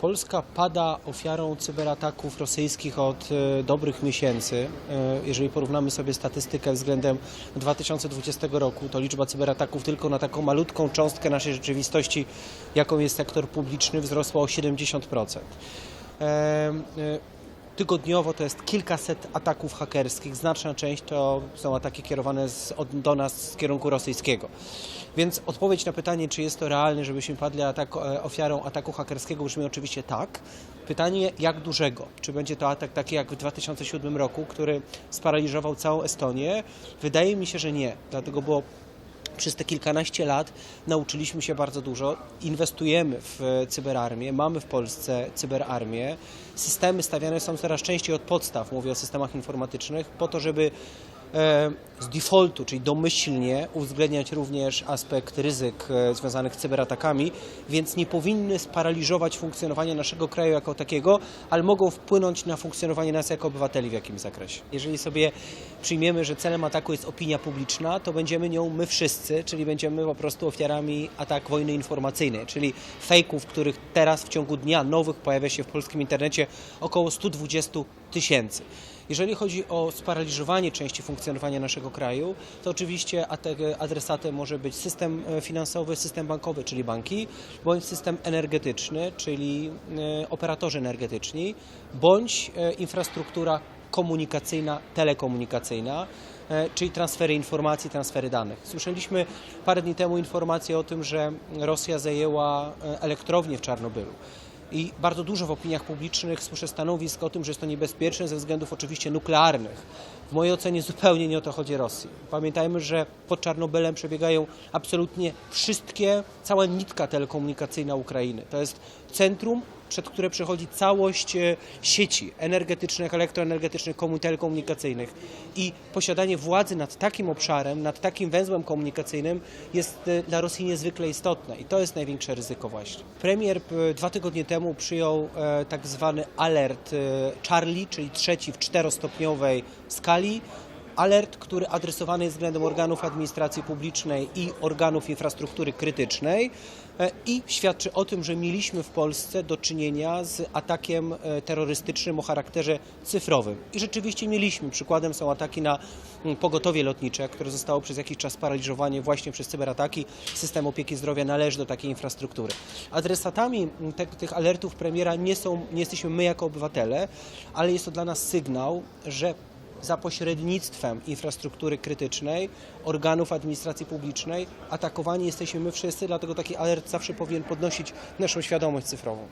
Polska pada ofiarą cyberataków rosyjskich od e, dobrych miesięcy. E, Jeżeli porównamy sobie statystykę względem 2020 roku, to liczba cyberataków tylko na taką malutką cząstkę naszej rzeczywistości, jaką jest sektor publiczny, wzrosła o 70%. Tygodniowo to jest kilkaset ataków hakerskich. Znaczna część to są ataki kierowane z, od, do nas z kierunku rosyjskiego. Więc odpowiedź na pytanie, czy jest to realne, żebyśmy padli atak, e, ofiarą ataku hakerskiego, brzmi oczywiście tak. Pytanie, jak dużego? Czy będzie to atak taki jak w 2007 roku, który sparaliżował całą Estonię? Wydaje mi się, że nie. Dlatego było przez te kilkanaście lat nauczyliśmy się bardzo dużo, inwestujemy w cyberarmię, mamy w Polsce cyberarmię. Systemy stawiane są coraz częściej od podstaw, mówię o systemach informatycznych, po to, żeby z defaultu, czyli domyślnie uwzględniać również aspekt ryzyk e, związanych z cyberatakami, więc nie powinny sparaliżować funkcjonowania naszego kraju jako takiego, ale mogą wpłynąć na funkcjonowanie nas jako obywateli w jakimś zakresie. Jeżeli sobie przyjmiemy, że celem ataku jest opinia publiczna, to będziemy nią my wszyscy, czyli będziemy po prostu ofiarami ataku wojny informacyjnej, czyli fejków, których teraz w ciągu dnia nowych pojawia się w polskim internecie około 120 tysięcy. Jeżeli chodzi o sparaliżowanie części funkcjonowania naszego kraju, to oczywiście ate- adresatem może być system e, finansowy, system bankowy, czyli banki, bądź system energetyczny, czyli e, operatorzy energetyczni, bądź e, infrastruktura komunikacyjna, telekomunikacyjna, czyli transfery informacji, transfery danych. Słyszeliśmy parę dni temu informację o tym, że Rosja zajęła elektrownię w Czarnobylu. I bardzo dużo w opiniach publicznych słyszę stanowisk o tym, że jest to niebezpieczne ze względów oczywiście nuklearnych. W mojej ocenie zupełnie nie o to chodzi Rosji. Pamiętajmy, że pod Czarnobylem przebiegają absolutnie wszystkie, cała nitka telekomunikacyjna Ukrainy. To jest centrum, przed które przechodzi całość e, sieci energetycznych, elektroenergetycznych, komu- telekomunikacyjnych. I posiadanie władzy nad takim obszarem, nad takim węzłem komunikacyjnym jest e, dla Rosji niezwykle istotne i to jest największe ryzyko właśnie. Premier dwa tygodnie temu przyjął e, tak zwany alert Charlie, czyli trzeci w czterostopniowej skali, alert, który adresowany jest względem organów administracji publicznej i organów infrastruktury krytycznej e, i świadczy o tym, że mieliśmy w Polsce do czynienia z atakiem e, terrorystycznym o charakterze cyfrowym. I rzeczywiście mieliśmy. Przykładem są ataki na mm, pogotowie lotnicze, które zostało przez jakiś czas sparaliżowane właśnie przez cyberataki. System opieki zdrowia należy do takiej infrastruktury. Adresatami mm, te, tych alertów premiera nie, są, nie jesteśmy my jako obywatele, ale jest to dla nas sygnał, że za pośrednictwem infrastruktury krytycznej, organów administracji publicznej atakowani jesteśmy my wszyscy, dlatego taki alert zawsze powinien podnosić naszą świadomość cyfrową.